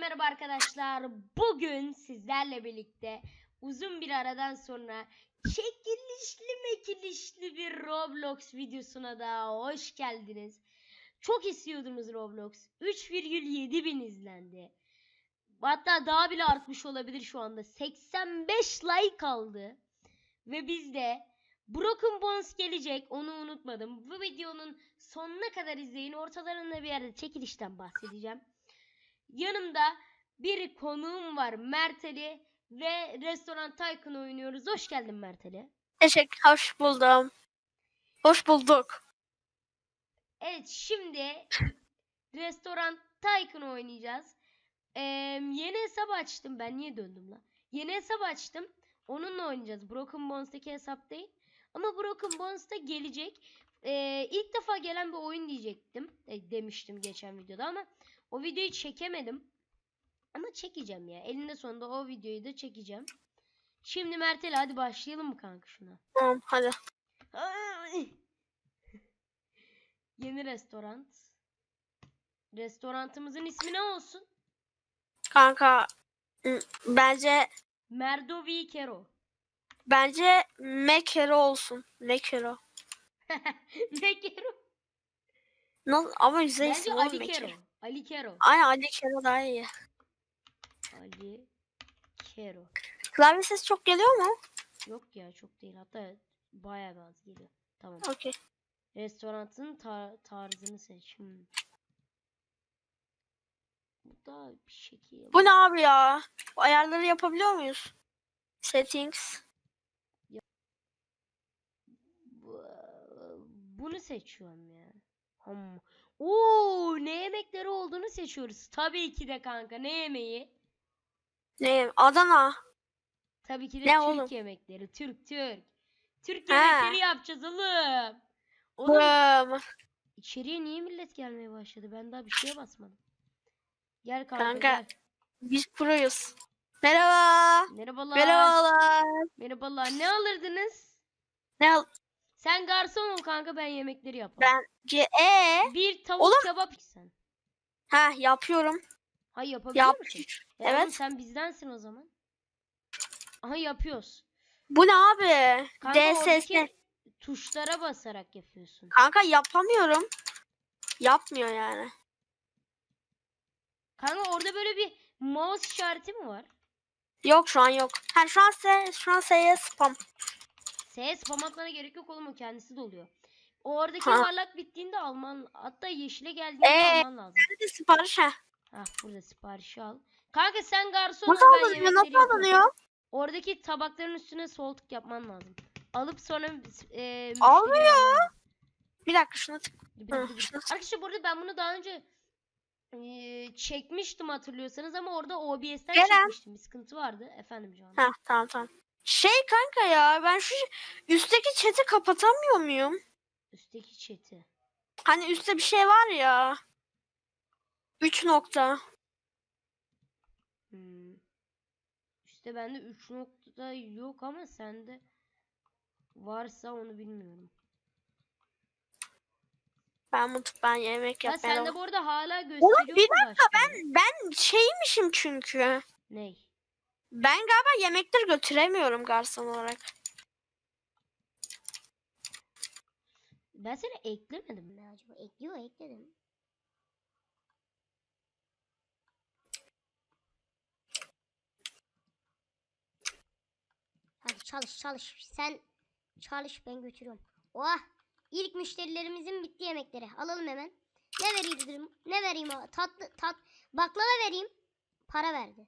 merhaba arkadaşlar. Bugün sizlerle birlikte uzun bir aradan sonra çekilişli mekilişli bir Roblox videosuna da hoş geldiniz. Çok istiyordunuz Roblox. 3,7 bin izlendi. Hatta daha bile artmış olabilir şu anda. 85 like aldı. Ve biz de Broken Bones gelecek. Onu unutmadım. Bu videonun sonuna kadar izleyin. Ortalarında bir yerde çekilişten bahsedeceğim. Yanımda bir konuğum var Mert Ali ve Restoran Tycoon oynuyoruz. Hoş geldin Mert Ali. Teşekkür, hoş buldum. Hoş bulduk. Evet şimdi Restoran Tycoon oynayacağız. Ee, yeni hesap açtım ben. Niye döndüm lan? Yeni hesap açtım. Onunla oynayacağız. Broken Bones'taki hesap değil. Ama Broken Bones'ta gelecek. Ee, ilk defa gelen bir oyun diyecektim. E, demiştim geçen videoda ama o videoyu çekemedim. Ama çekeceğim ya. Elinde sonunda o videoyu da çekeceğim. Şimdi Mertel hadi başlayalım mı kanka şuna? Tamam hadi. Ay! Yeni restoran. Restorantımızın ismi ne olsun? Kanka bence Merdovi Kero. bence Mekero olsun. Mekero. ne Kero? Nasıl ama güzel Bence isim Ali oğlum Kero. Ali Kero. Aynen Ali Kero daha iyi. Ali Kero. Klavye sesi çok geliyor mu? Yok ya çok değil. Hatta bayağı bir az geliyor. Tamam. Okey. Restoranın tar- tarzını seç. Hmm. Bu da bir şekil. Bu ne abi ya? Bu ayarları yapabiliyor muyuz? Settings. Bu- Bunu seçiyorum ya. Hmm. Oo, ne yemekleri olduğunu seçiyoruz. Tabii ki de kanka. Ne yemeği? Ne? Adana. Tabii ki de Ne Türk oğlum? yemekleri. Türk Türk. Türk Ha. yemekleri yapacağız oğlum. Oğlum Hım. içeriye niye millet gelmeye başladı? Ben daha bir şeye basmadım. Gel kanka, Kanka. gel. Biz proyuz. Merhaba. Merhabalar. Merhabalar. Merhabalar. Ne alırdınız? Ne al? Sen garson ol kanka ben yemekleri yaparım. Ben C E. Bir tavuk Oğlum. kebap sen. Ha yapıyorum. Ha yapabiliyor Yap. musun? Oğlum Evet. sen bizdensin o zaman. Aha yapıyoruz. Bu ne abi? Kanka DSS. oradaki tuşlara basarak yapıyorsun. Kanka yapamıyorum. Yapmıyor yani. Kanka orada böyle bir mouse işareti mi var? Yok şu an yok. Ha şu an S, şu an S'ye spam. S spam atmana gerek yok oğlum o kendisi doluyor. O oradaki Ha. varlak bittiğinde alman hatta yeşile geldiğinde Ee, alman lazım. Nerede sipariş ha? Burada siparişi al. Kanka sen garson Nasıl alınıyor? Nasıl alınıyor? Oradaki tabakların üstüne sol tık yapman lazım. Alıp sonra e, Almıyor. Bir dakika şunu tık. Bir- bir- Arkadaşlar burada ben bunu daha önce eee, çekmiştim hatırlıyorsanız ama orada OBS'ten Gelen. çekmiştim. Bir sıkıntı vardı. Efendim canım. Ha tamam tamam. Şey kanka ya ben şu üstteki chat'i kapatamıyor muyum? Üstteki chat'i. Hani üstte bir şey var ya. 3 nokta. Hmm. İşte bende 3 nokta yok ama sende varsa onu bilmiyorum. Ben mutlu ben yemek Ha yapmaya sende devam- bu arada hala gösteriyor Oğlum bir mu başka? Ben ben şeymişim çünkü. Ney? Ben galiba yemekleri götüremiyorum garson olarak. Ben seni eklemedim mi acaba? Ekliyor ekledim. Hadi çalış çalış. Sen çalış ben götürüyorum. Oh! İlk müşterilerimizin bitti yemekleri. Alalım hemen. Ne vereyim? Ne vereyim? Tatlı tat baklava vereyim. Para verdi.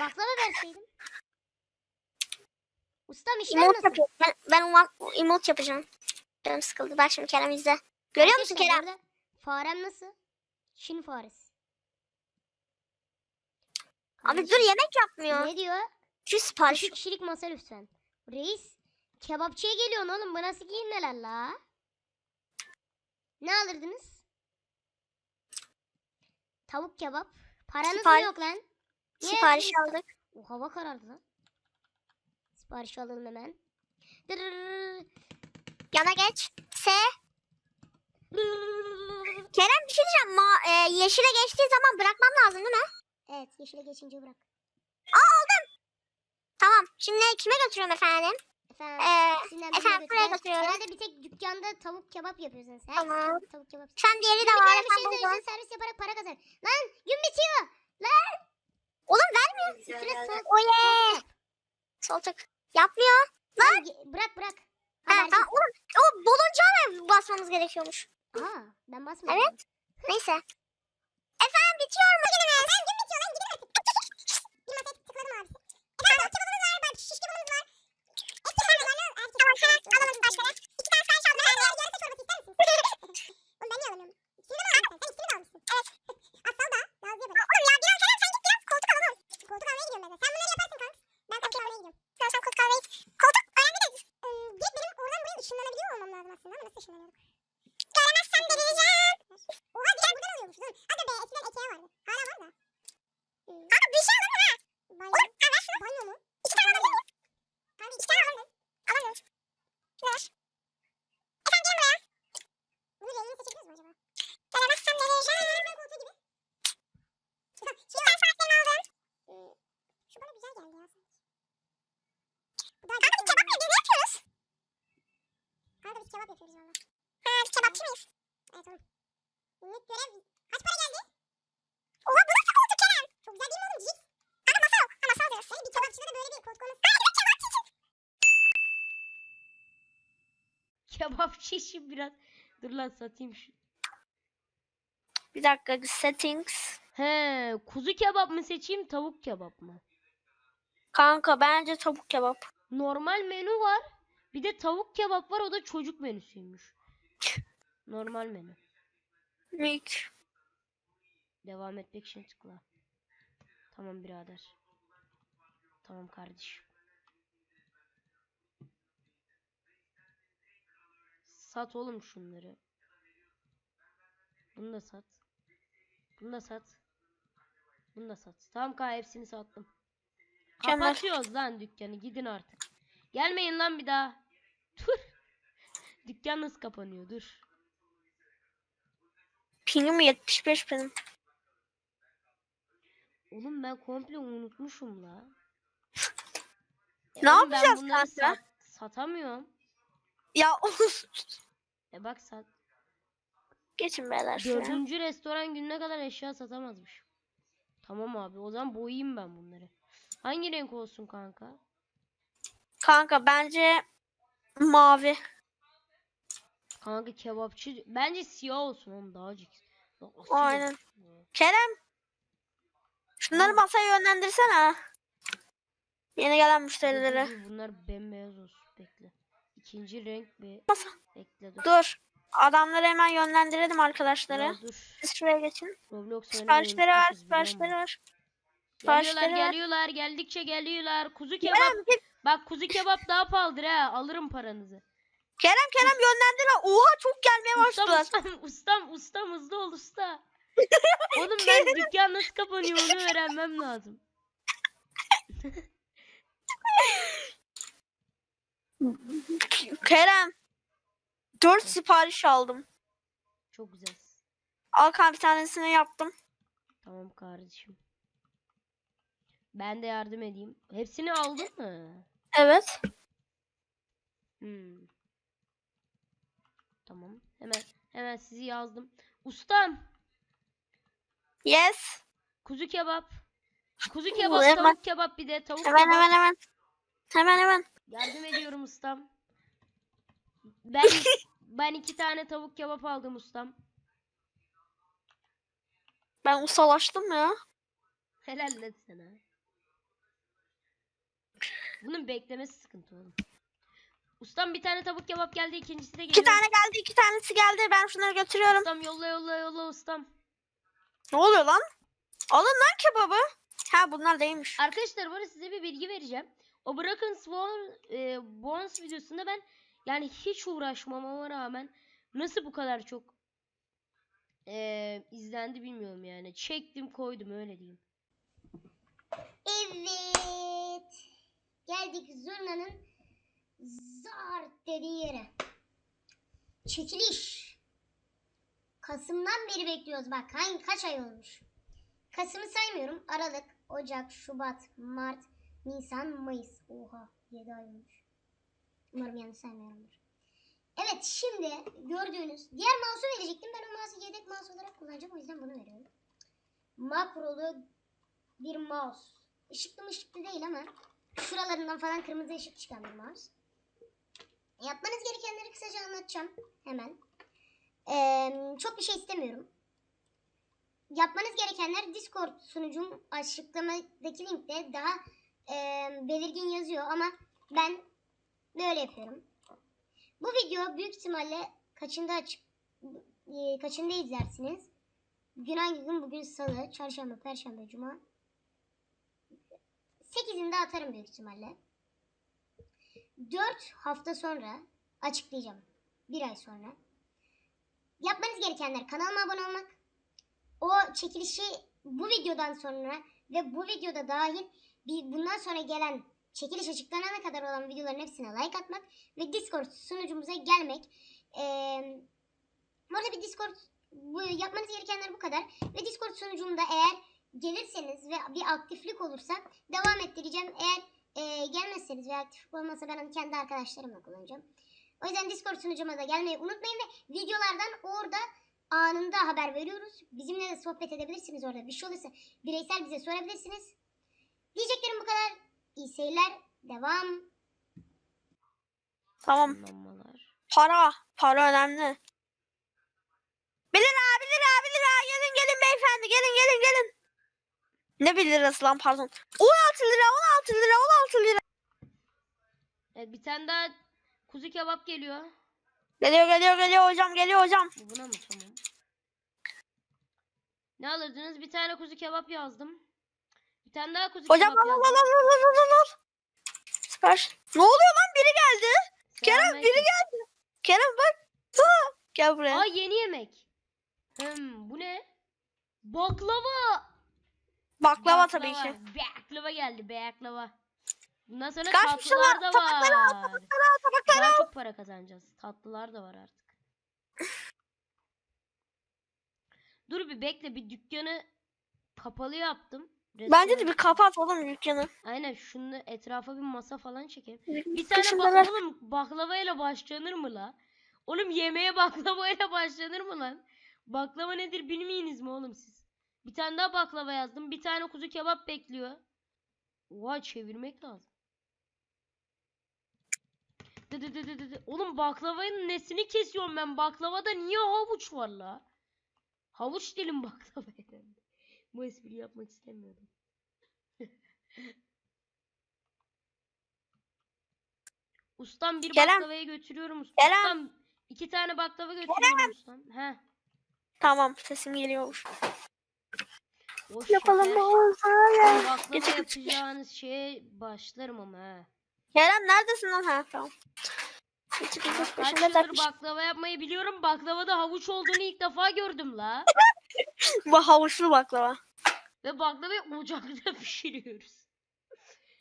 Baklava verseydim. Ustam işler Emote nasıl? yapıyorum. Ben, ben uma- emote yapacağım. Canım sıkıldı. Bak şimdi Kerem izle. Görüyor musun Kerem? bu arada Farem nasıl? Çin faresi. Abi dur yemek yapmıyor. Ne diyor? Şu sipariş. İki kişilik masa lütfen. Reis kebapçıya geliyorsun oğlum. Bu nasıl giyinmeler la? Ne alırdınız? Tavuk kebap. Paranız mı yok lan? Sipariş aldık. O hava karardı lan. Sipariş alalım hemen. Yana geç. S. Kerem bir şey diyeceğim. Ma e, yeşile geçtiği zaman bırakmam lazım değil mi? Evet. Yeşile geçince bırak. Tamam. Şimdi kime götürüyorum efendim? Efendim. Ee, efendim buraya götürüyorum. Herhalde bir tek dükkanda tavuk kebap yapıyorsun sen. Tamam. Tavuk kebap. Sen diğeri de Bir var. tane bir şey söyleyeceksin servis yaparak para kazan. Lan gün bitiyor. Oğlum vermiyor. Üstüne sol. Oye. Sol tık. Yapmıyor. Lan. Bırak bırak. Ha, tamam. Oğlum o boloncağa mı basmamız gerekiyormuş? Aa ben basmıyorum. Evet. Neyse. Efendim bitiyor mu günümüz? Efendim gün bitiyor lan gidin artık. Bir masaya tıkladım abisi. Efendim kebabımız var. Bak şiş kebabımız var. Et kebabımız var. Tamam hemen alalım başka. İki tane sipariş aldım. Ben yarısı çorbası ister misin? Oğlum ben niye alamıyorum? İkisini mi aldın? Sen ikisini de almışsın. Evet. Asal da. Nazlı'ya bak. Oğlum ya biraz Kerem sen git koltuk almaya gidiyorum ben de. Sen bunları yaparsın kanka. Ben koltuk almaya gidiyorum. Tamam sen koltuk almaya git. Koltuk önemli değil. Ee, git benim oradan buraya ışınlanabiliyor olmam lazım aslında ama nasıl ışınlanıyorduk? Göremezsem delireceğim. Oha bir buradan alıyormuş. Dur. Hadi be eskiden ekeğe vardı. Hala var da. Hmm. Kanka bir şey alalım ha. Banyo. Ver şunu. Banyo mu? İki tane alabilir miyim? Kanka iki tane alalım. Alamıyoruz. Şunu ver. Efendim gelin buraya. Bunu rengini seçebiliyoruz mu acaba? Göremezsem delireceğim. Ben koltuğu gibi. Bak şimdi ben saatlerini aldım. Hmm. Şu bana güzel geldi ya sanki. Bu daha Kanka biz kebap mı? Biz ne yapıyoruz? Kanka valla. Ha biz kebapçı mıyız? Evet oğlum. Günlük görev kaç para geldi? Oha bu nasıl koltuk Kerem? Çok güzel değil mi oğlum cips? Ha bir kebapçıda da böyle bir koltuk olması. Hayır bir kebapçı için. Kebapçı biraz. Dur lan satayım şu. Bir dakika settings. He, kuzu kebap mı seçeyim, tavuk kebap mı? Kanka bence tavuk kebap. Normal menü var. Bir de tavuk kebap var. O da çocuk menüsüymüş. Normal menü. Mük. Devam etmek için tıkla. Tamam birader. Tamam kardeşim. Sat oğlum şunları. Bunu da sat. Bunu da sat. Bunu da sat. Tamam kanka hepsini sattım. Kapatıyoruz lan dükkanı. Gidin artık. Gelmeyin lan bir daha. Dur. Dükkan nasıl kapanıyor? Dur. Pingim 75 benim. Oğlum ben komple unutmuşum la. Ne oğlum ben yapacağız bunları kanka? sat- satamıyorum. Ya E bak sat. Geçin beyler şuraya. Dördüncü restoran gününe kadar eşya satamazmış. Tamam abi o zaman boyayayım ben bunları. Hangi renk olsun kanka? Kanka bence mavi. Kanka kebapçı bence siyah olsun oğlum daha asil Aynen. Kerem. Şunları masaya yönlendirsene. Yeni gelen müşterilere. Bunlar bembeyaz olsun bekle. İkinci renk bir Masa. bekle dur. Dur. Adamları hemen yönlendirelim arkadaşları. Ya dur. Siz şuraya geçin. Roblox Siparişleri ver, siparişleri ver. Geliyorlar Siparişleri ver. geliyorlar geldikçe geliyorlar. Kuzu kebap. Kerem, git. Bak kuzu kebap daha pahalıdır ha. Alırım paranızı. Kerem Kerem yönlendirme. Oha çok gelmeye Ustam başladılar. ustam ustam ustam hızlı ol usta. Oğlum ben dükkan nasıl kapanıyor onu öğrenmem lazım. Kerem. 4 sipariş aldım. Çok güzel. Al bir tanesini yaptım. Tamam kardeşim. Ben de yardım edeyim. Hepsini aldın mı? Evet. Hmm. Tamam. Hemen hemen sizi yazdım. Ustam, Yes. kuzu kebap. Kuzu kebap, Hemen- tavuk kebap bir de tavuk Hemen kebap. hemen hemen. Hemen hemen. Yardım ediyorum ustam. Ben ben iki tane tavuk kebap aldım ustam. Ben ustalaştım ya. Helal lan sana. Bunun beklemesi sıkıntı oğlum. Ustam bir tane tavuk kebap geldi, ikincisi de geliyor. İki tane geldi, iki tanesi geldi. Ben şunları götürüyorum. Ustam yolla yolla yolla ustam. Ne oluyor lan? Alın lan kebabı. Ha bunlar değilmiş. Arkadaşlar bu arada size bir bilgi vereceğim. O Broken Swan e, Bones videosunda ben yani hiç uğraşmamama rağmen nasıl bu kadar çok e, izlendi bilmiyorum yani. Çektim koydum öyle diyeyim. Evet. Geldik Zurna'nın zart dediği yere. Çekiliş. Kasım'dan beri bekliyoruz bak. Hangi kaç ay olmuş? Kasım'ı saymıyorum. Aralık, Ocak, Şubat, Mart, Nisan, Mayıs. Oha 7 ay olmuş. Umarım yanlış saymıyorumdur. Evet şimdi gördüğünüz diğer mouse'u verecektim. Ben o mouse'u yedek mouse olarak kullanacağım. O yüzden bunu veriyorum. Makrolu bir mouse. Işıklı mı ışıklı değil ama şuralarından falan kırmızı ışık çıkan bir mouse. Yapmanız gerekenleri kısaca anlatacağım hemen. Ee, çok bir şey istemiyorum. Yapmanız gerekenler Discord sunucum açıklamadaki linkte daha e, belirgin yazıyor ama ben böyle yapıyorum. Bu video büyük ihtimalle kaçında açık kaçında izlersiniz? Bugün hangi gün? Bugün salı, çarşamba, perşembe, cuma. 8'inde atarım büyük ihtimalle. 4 hafta sonra açıklayacağım. Bir ay sonra. Yapmanız gerekenler kanalıma abone olmak. O çekilişi bu videodan sonra ve bu videoda dahil bir bundan sonra gelen çekiliş açıklanana kadar olan videoların hepsine like atmak ve Discord sunucumuza gelmek. Ee, orada bir Discord bu yapmanız gerekenler bu kadar. Ve Discord sunucumda eğer gelirseniz ve bir aktiflik olursa devam ettireceğim. Eğer e, gelmezseniz ve aktiflik olmasa ben onu kendi arkadaşlarımla kullanacağım. O yüzden Discord sunucuma da gelmeyi unutmayın ve videolardan orada anında haber veriyoruz. Bizimle de sohbet edebilirsiniz orada. Bir şey olursa bireysel bize sorabilirsiniz. Diyeceklerim bu kadar. İyi seyirler. Devam. Tamam. Para. Para önemli. 1 lira 1 lira 1 lira. Gelin gelin beyefendi. Gelin gelin gelin. Ne 1 lirası lan pardon. 16 lira 16 lira 16 lira. Evet bir tane daha kuzu kebap geliyor. Geliyor geliyor geliyor hocam geliyor hocam. Bu buna mı tamam. Ne alırdınız? Bir tane kuzu kebap yazdım. Bir tane daha kuzu Hocam kebap al al yazdım. al al al al al. Süper. Ne oluyor lan biri geldi. Kerem biri Selamünaleyküm. geldi. Kerem bak. Ha, Gel buraya. Aa yeni yemek. Hmm, bu ne? Baklava. Baklava tabii ki. Baklava geldi baklava. Bundan sonra Kaç tatlılar da tabakları al, var. tabakları Daha çok para kazanacağız. Tatlılar da var artık. Dur bir bekle bir dükkanı kapalı yaptım. Bence de Restoran- bir kapat oğlum dükkanı. Aynen şunu etrafa bir masa falan çekelim. Bir Bir tane Kışında bak ver. oğlum baklavayla başlanır mı la? Oğlum yemeğe baklavayla başlanır mı lan? Baklava nedir bilmeyiniz mi oğlum siz? Bir tane daha baklava yazdım. Bir tane kuzu kebap bekliyor. Oha çevirmek lazım. Dı dı dı dı dı. Oğlum baklavanın nesini kesiyorum ben? Baklavada niye havuç var la? Havuç dilim baklava herhalde. Bu espriyi yapmak istemiyordum. Ustam bir Kerem. baklavayı götürüyorum. Ustam. Kerem. Ustam, iki tane baklava götürüyorum ustam. He. Tamam sesim geliyor. O Yapalım şeker. olsaydı. Baklava Geçelim. yapacağınız şeye başlarım ama ha. Kerem neredesin lan? Ha tamam. Kaç peşinde yıldır takmış. baklava yapmayı biliyorum. Baklavada havuç olduğunu ilk defa gördüm la. Bu havuçlu baklava. Ve baklavayı ocakta pişiriyoruz.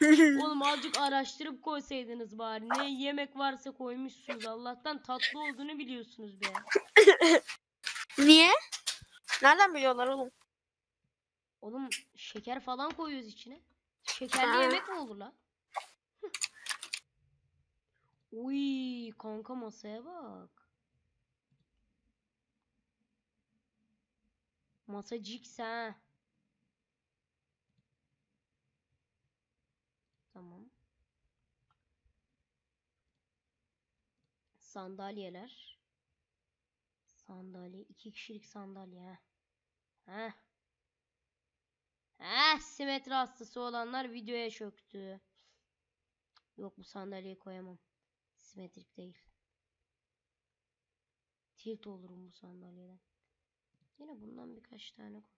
Oğlum azıcık araştırıp koysaydınız bari. Ne yemek varsa koymuşsunuz. Allah'tan tatlı olduğunu biliyorsunuz be. Niye? Nereden biliyorlar oğlum? Oğlum şeker falan koyuyoruz içine. Şekerli Ha. yemek mi olur lan? Uy kanka masaya bak. Masa ciks ha. Tamam. Sandalyeler. Sandalye. iki kişilik sandalye ha. Heh. Heh, simetri hastası olanlar videoya çöktü. Yok bu sandalyeyi koyamam. Simetrik değil. Tilt olurum bu sandalyeden. Yine bundan birkaç tane koy.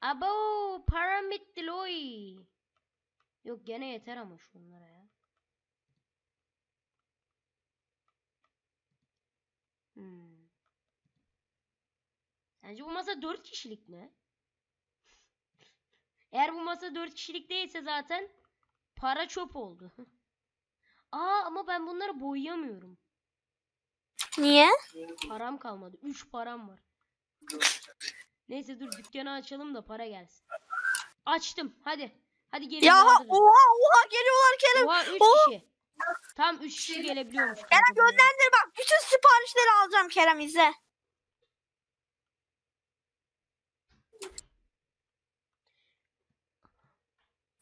Abo param bitti. Yok gene yeter ama şunlara ya. Hmm. Sence bu masa 4 kişilik mi? Eğer bu masa 4 kişilik değilse zaten para çöp oldu. Aa ama ben bunları boyayamıyorum. Niye? Param kalmadı. 3 param var. Neyse dur dükkanı açalım da para gelsin. Açtım. Hadi. Hadi gelin. Ya oha oha geliyorlar Kerem. Oha 3 Oh. kişi. Tam 3 kişi gelebiliyormuş. Kerem kanka gönderdir bak bütün siparişleri alacağım Kerem izle.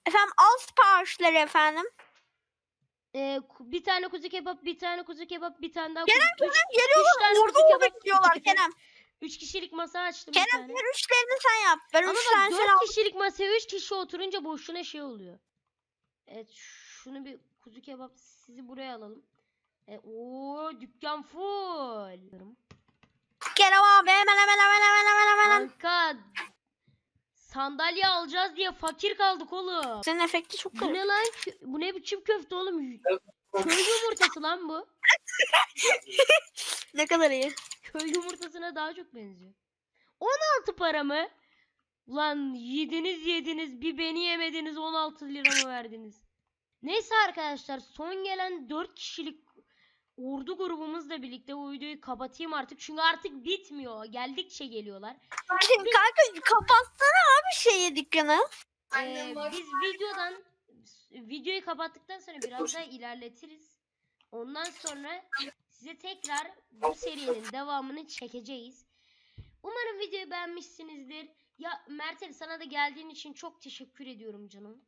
Efendim al siparişleri efendim. Ee, ku- bir tane kuzu kebap, bir tane kuzu kebap, bir tane daha Kerem, kuzu. Üç, Kerem üç geliyorlar tane orada kuzu orada kebap. bekliyorlar Kerem. 3 kişilik masa açtım bir Kerem tane. ver üçlerini sen yap. Ben Ama üç bak tane sen 4 al. kişilik masaya 3 kişi oturunca boşuna şey oluyor. Evet şunu bir kuzu kebap sizi buraya alalım. E, oo dükkan full. Kerem abi hemen hemen hemen hemen hemen hemen. Kanka sandalye alacağız diye fakir kaldık oğlum. Senin efekti çok Bu garip. ne lan? Bu ne biçim köfte oğlum? Köy yumurtası lan bu. Ne kadar iyi. Köy yumurtasına daha çok benziyor. 16 para mı? Ulan yediniz yediniz bir beni yemediniz 16 lira mı verdiniz? Neyse arkadaşlar son gelen 4 kişilik ordu grubumuzla birlikte bu videoyu kapatayım artık. Çünkü artık bitmiyor. Geldikçe geliyorlar. Kanka kapatsana abi şeyi dükkanı. Ee, biz videodan videoyu kapattıktan sonra biraz daha ilerletiriz. Ondan sonra size tekrar bu serinin devamını çekeceğiz. Umarım videoyu beğenmişsinizdir. Ya Mertel sana da geldiğin için çok teşekkür ediyorum canım.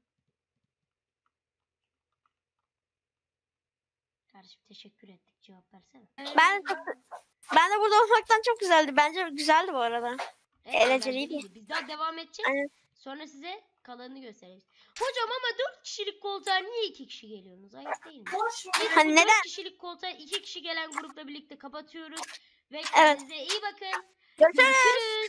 Kardeşim teşekkür ettik cevap versene. Ben de, ben de burada olmaktan çok güzeldi. Bence güzeldi bu arada. Evet, eğlenceliydi. Biz daha devam edeceğiz. Aynen. Sonra size kalanını göstereceğiz. Hocam ama 4 kişilik koltuğa niye 2 kişi geliyorsunuz? Ayıp değil mi? Biz Hani bu neden? 4 kişilik koltuğa 2 kişi gelen grupla birlikte kapatıyoruz. Ve kendinize iyi bakın. Görüşürüz. Görüşürüz.